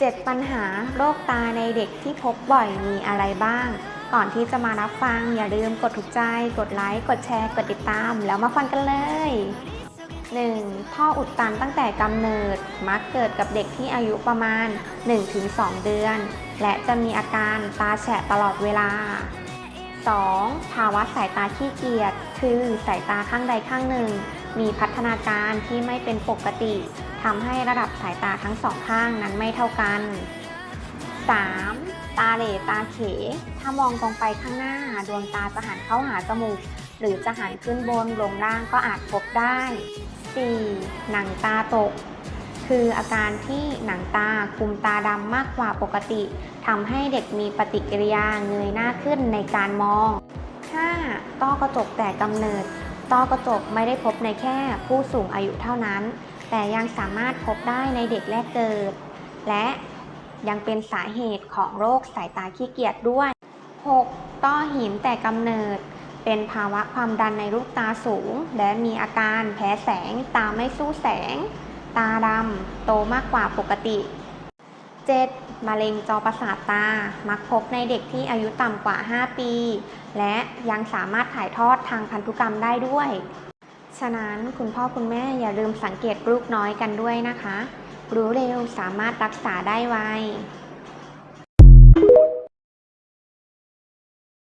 7 ปัญหาโรคตาในเด็กที่พบบ่อยมีอะไรบ้าง ก่อนที่จะมารับฟังอย่าลืมกดถูกใจ กดไลค์ กดแชร์ กดติดตาม แล้วมาฟังกันเลย 1. ท่ออุดตันตั้งแต่กำเนิด มักเกิดกับเด็กที่อายุประมาณ 1-2 เดือน และจะมีอาการตาแฉะตลอดเวลา 2. ภาวะสายตาขี้เกียจ คือสายตาข้างใดข้างหนึ่ง มีพัฒนาการที่ไม่เป็นปกติ ทำให้ระดับสายตาทั้งสองข้างนั้นไม่เท่ากัน 3. ตาเหล่ตาเข ถ้ามองตรงไปข้างหน้า ดวงตาจะหันเข้าหาจมูก หรือจะหันขึ้นบนลงล่างก็อาจพบได้ 4. หนังตาตก คืออาการที่หนังตาคุมตาดำมากกว่าปกติทำให้เด็กมีปฏิกิริยาเงยหน้าขึ้นในการมอง 5. ต้อกระจกแต่กำเนิด ต้อกระจกไม่ได้พบในแค่ผู้สูงอายุเท่านั้น แต่ยังสามารถพบได้ในเด็กแรกเกิด และยังเป็นสาเหตุของโรคสายตาขี้เกียจด้วย 6. ต้อหินแต่กำเนิด เป็นภาวะความดันในลูกตาสูง และมีอาการแพ้แสง ตาไม่สู้แสง ตาดำโตมากกว่าปกติ 7. มะเร็งจอประสาทตา มักพบในเด็กที่อายุต่ำกว่า 5 ปี และยังสามารถถ่ายทอดทางพันธุกรรมได้ด้วย ฉะนั้นคุณพ่อคุณแม่อย่าลืมสังเกตลูกน้อยกันด้วยนะคะ รู้เร็วสามารถรักษาได้ไว